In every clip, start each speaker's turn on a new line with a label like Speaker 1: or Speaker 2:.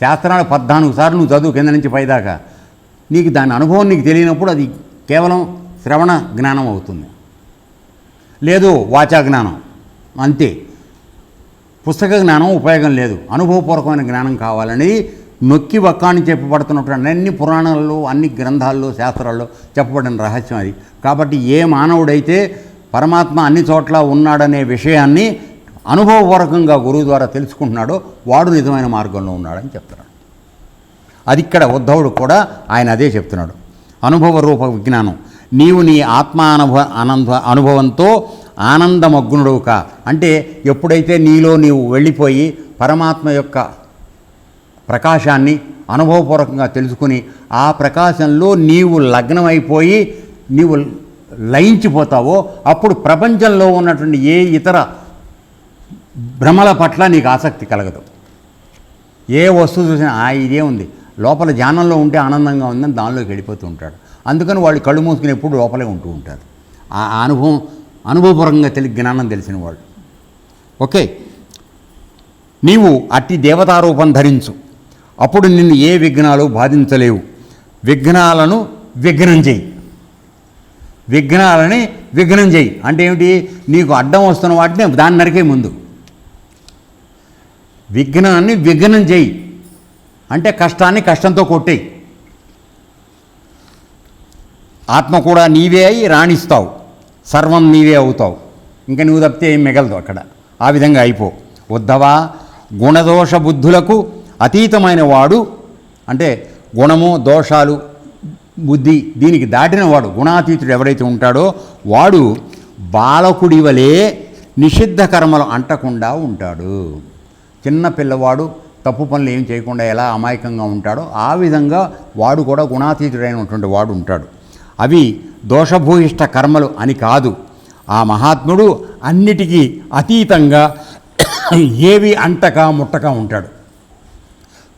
Speaker 1: శాస్త్రాలు పద్నాలుగు సార్లు నువ్వు చదువు కింద నుంచి పైదాకా. నీకు దాని అనుభవం నీకు తెలియనప్పుడు అది కేవలం శ్రవణ జ్ఞానం అవుతుంది. లేదు వాచా జ్ఞానం. అంతే. పుస్తక జ్ఞానం ఉపయోగం లేదు. అనుభవపూర్వకమైన జ్ఞానం కావాలని నొక్కి వక్కాని చెప్పబడుతున్నటువంటి అన్ని పురాణాల్లో అన్ని గ్రంథాల్లో శాస్త్రాల్లో చెప్పబడిన రహస్యం అది. కాబట్టి ఏ మానవుడైతే పరమాత్మ అన్ని చోట్ల ఉన్నాడనే విషయాన్ని అనుభవపూర్వకంగా గురువు ద్వారా తెలుసుకుంటున్నాడో వాడు నిజమైన మార్గంలో ఉన్నాడని చెప్తున్నాడు. అది ఇక్కడ ఉద్ధవుడు కూడా ఆయన అదే చెప్తున్నాడు. అనుభవ రూప విజ్ఞానం. నీవు నీ ఆత్మానుభవ ఆనంద అనుభవంతో ఆనందమగ్నుడవు కా అంటే ఎప్పుడైతే నీలో నీవు వెళ్ళిపోయి పరమాత్మ యొక్క ప్రకాశాన్ని అనుభవపూర్వకంగా తెలుసుకుని ఆ ప్రకాశంలో నీవు లగ్నమైపోయి నీవు లయించిపోతావో అప్పుడు ప్రపంచంలో ఉన్నటువంటి ఏ ఇతర భ్రమల పట్ల నీకు ఆసక్తి కలగదు. ఏ వస్తువు చూసినా ఆ ఇదే ఉంది. లోపల ధ్యానంలో ఉంటే ఆనందంగా ఉందని దానిలోకి వెళ్ళిపోతూ ఉంటాడు. అందుకని వాళ్ళు కళ్ళు మూసుకుని ఎప్పుడు లోపలే ఉంటూ ఉంటారు. ఆ అనుభవం అనుభవపరంగా తెలి జ్ఞానం తెలిసిన వాళ్ళు. ఓకే. నీవు అట్టి దేవతారూపం ధరించు. అప్పుడు నిన్ను ఏ విఘ్నాలు బాధించలేవు. విఘ్నాలను విఘ్నం చేయి. విఘ్నాలని విఘ్నం చేయి. అంటే ఏమిటి? నీకు అడ్డం వస్తున్న వాటిని దాన్ని నరికే ముందు. విఘ్నాన్ని విఘ్నం చేయి. అంటే కష్టాన్ని కష్టంతో కొట్టేయి. ఆత్మ కూడా నీవే అయి రాణిస్తావు. సర్వం నీవే అవుతావు. ఇంకా నువ్వు తప్పితే ఏం మిగలదు అక్కడ. ఆ విధంగా అయిపో. ఉద్ధవా గుణదోష బుద్ధులకు అతీతమైన వాడు. అంటే గుణము దోషాలు బుద్ధి దీనికి దాటిన వాడు గుణాతీతుడు ఎవరైతే ఉంటాడో వాడు బాలకుడి వలె నిషిద్ధ కర్మలు అంటకుండా ఉంటాడు. చిన్న పిల్లవాడు తప్పు పనులు ఏం చేయకుండా ఎలా అమాయకంగా ఉంటాడో ఆ విధంగా వాడు కూడా గుణాతీతుడైనటువంటి వాడు ఉంటాడు. అవి దోషభూయిష్ట కర్మలు అని కాదు. ఆ మహాత్ముడు అన్నిటికీ అతీతంగా ఏవి అంటక ముట్టక ఉంటాడు.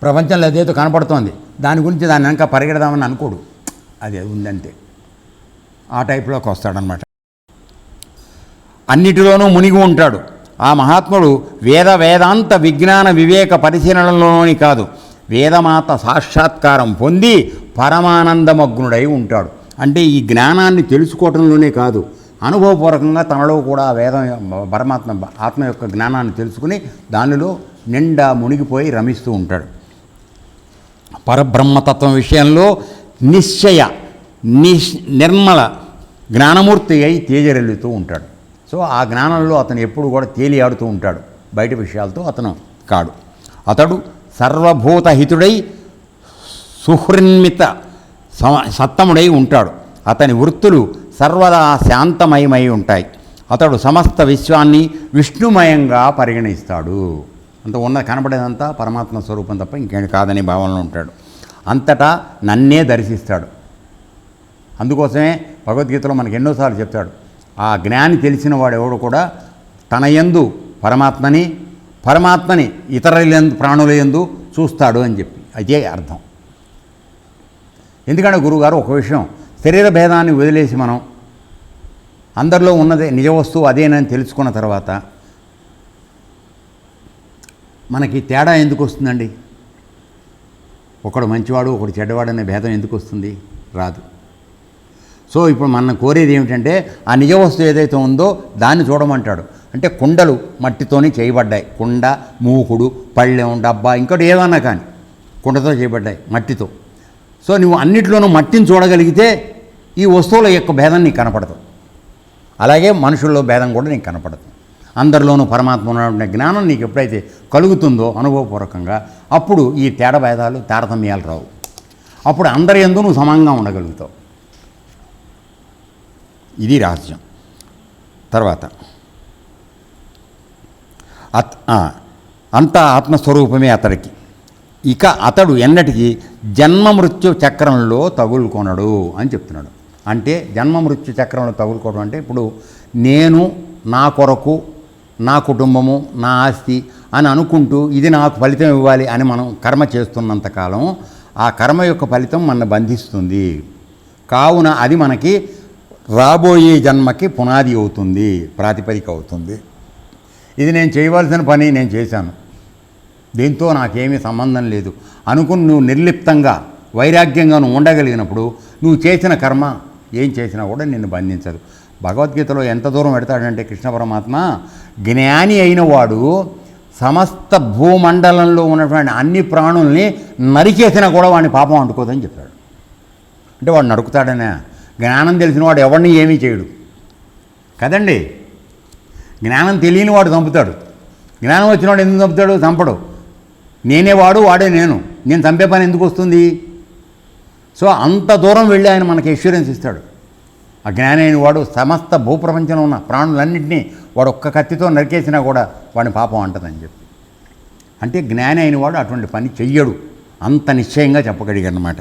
Speaker 1: ప్రపంచంలో అదేదో కనపడుతోంది. దాని గురించి దాన్ని వెనక పరిగెడదామని అనుకోడు. అది ఉందంతే ఆ టైప్లోకి వస్తాడనమాట అన్నిటిలోనూ మునిగి ఉంటాడు. ఆ మహాత్ముడు వేద వేదాంత విజ్ఞాన వివేక పరిశీలనలోని కాదు వేదమాత సాక్షాత్కారం పొంది పరమానందమగ్నుడై ఉంటాడు. అంటే ఈ జ్ఞానాన్ని తెలుసుకోవటంలోనే కాదు అనుభవపూర్వకంగా తనలో కూడా వేదం పరమాత్మ ఆత్మ యొక్క జ్ఞానాన్ని తెలుసుకుని దానిలో నిండా మునిగిపోయి రమిస్తూ ఉంటాడు. పరబ్రహ్మతత్వం విషయంలో నిశ్చయ నిర్మల జ్ఞానమూర్తి అయి తేజరెల్లుతూ ఉంటాడు. సో ఆ జ్ఞానంలో అతను ఎప్పుడు కూడా తేలియాడుతూ ఉంటాడు. బయట విషయాలతో అతను కాడు. అతడు సర్వభూతహితుడై సుహృన్మిత సత్తముడై ఉంటాడు. అతని వృత్తులు సర్వదా శాంతమయమై ఉంటాయి. అతడు సమస్త విశ్వాన్ని విష్ణుమయంగా పరిగణిస్తాడు. అంత ఉన్న కనబడేదంతా పరమాత్మ స్వరూపం తప్ప ఇంకేం కాదనే భావనలో ఉంటాడు. అంతటా నన్నే దర్శిస్తాడు. అందుకోసమే భగవద్గీతలో మనకు ఎన్నోసార్లు చెప్తాడు. ఆ జ్ఞాని తెలిసిన వాడెవడు ఎవడు కూడా తన యందు పరమాత్మని పరమాత్మని ఇతరులందు ప్రాణుల యందు చూస్తాడు అని చెప్పి. అదే అర్థం. ఎందుకంటే గురుగారు ఒక విషయం శరీర భేదాన్ని వదిలేసి మనం అందరిలో ఉన్నదే నిజ వస్తువు అదేనని తెలుసుకున్న తర్వాత మనకి తేడా ఎందుకు వస్తుందండి? ఒకడు మంచివాడు ఒకడు చెడ్డవాడు అనే భేదం ఎందుకు వస్తుంది? రాదు. సో ఇప్పుడు మనం కోరేది ఏమిటంటే ఆ నిజ వస్తువు ఏదైతే ఉందో దాన్ని చూడమంటాడు. అంటే కుండలు మట్టితోనే చేయబడ్డాయి. కుండ మూకుడు పళ్ళెం డబ్బా ఇంకోటి ఏదన్నా కానీ కుండతో చేయబడ్డాయి మట్టితో. సో నువ్వు అన్నిట్లోనూ మట్టిని చూడగలిగితే ఈ వస్తువుల యొక్క భేదం నీకు కనపడదు. అలాగే మనుషుల్లో భేదం కూడా నీకు కనపడదు. అందరిలోనూ పరమాత్మ ఉన్నటువంటి జ్ఞానం నీకు ఎప్పుడైతే కలుగుతుందో అనుభవపూర్వకంగా అప్పుడు ఈ తేడా భేదాలు తారతమ్యాలు రావు. అప్పుడు అందరి ఎందు నువ్వు సమంగా ఉండగలుగుతావు. ఇది రహస్యం తర్వాత అత్ అంతా ఆత్మస్వరూపమే అతడికి. ఇక అతడు ఎన్నటికీ జన్మ మృత్యు చక్రంలో తగులుకొనడు అని చెప్తున్నాడు. అంటే జన్మ మృత్యు చక్రంలో తగులుకోవడం అంటే ఇప్పుడు నేను నా కొరకు నా కుటుంబము నా ఆస్తి అని అనుకుంటూ ఇది నాకు ఫలితం ఇవ్వాలి అని మనం కర్మ చేస్తున్నంతకాలం ఆ కర్మ యొక్క ఫలితం మన బంధిస్తుంది. కావున అది మనకి రాబోయే జన్మకి పునాది అవుతుంది ప్రాతిపదిక అవుతుంది. ఇది నేను చేయవలసిన పని నేను చేశాను. దీంతో నాకేమీ సంబంధం లేదు. అనుకుని నువ్వు నిర్లిప్తంగా వైరాగ్యంగా నువ్వు ఉండగలిగినప్పుడు నువ్వు చేసిన కర్మ ఏం చేసినా కూడా నిన్ను బంధించదు. భగవద్గీతలో ఎంత దూరం పెడతాడంటే కృష్ణ పరమాత్మ జ్ఞాని అయిన వాడు సమస్త భూమండలంలో ఉన్నటువంటి అన్ని ప్రాణుల్ని నరికేసినా కూడా వాడిని పాపం అంటుకోదని చెప్పాడు. అంటే వాడు నరుకుతాడనే జ్ఞానం తెలిసిన వాడు ఎవరిని ఏమీ చేయడు. కదండి? జ్ఞానం తెలియని వాడు చంపుతాడు. జ్ఞానం వచ్చినవాడు ఎందుకు చంపుతాడు? చంపడు. నేనే వాడు వాడే నేను. నేను చంపే పని ఎందుకు వస్తుంది? సో అంత దూరం వెళ్ళి ఆయన మనకి ఇన్సూరెన్స్ ఇస్తాడు. ఆ జ్ఞానైన అయిన వాడు సమస్త భూప్రపంచంలో ఉన్న ప్రాణులన్నింటినీ వాడు ఒక్క కత్తితో నరికేసినా కూడా వాడిని పాపం అంటదని చెప్పి. అంటే జ్ఞాని అయిన వాడు అటువంటి పని చెయ్యడు. అంత నిశ్చయంగా చెప్పగలిగాడు అనమాట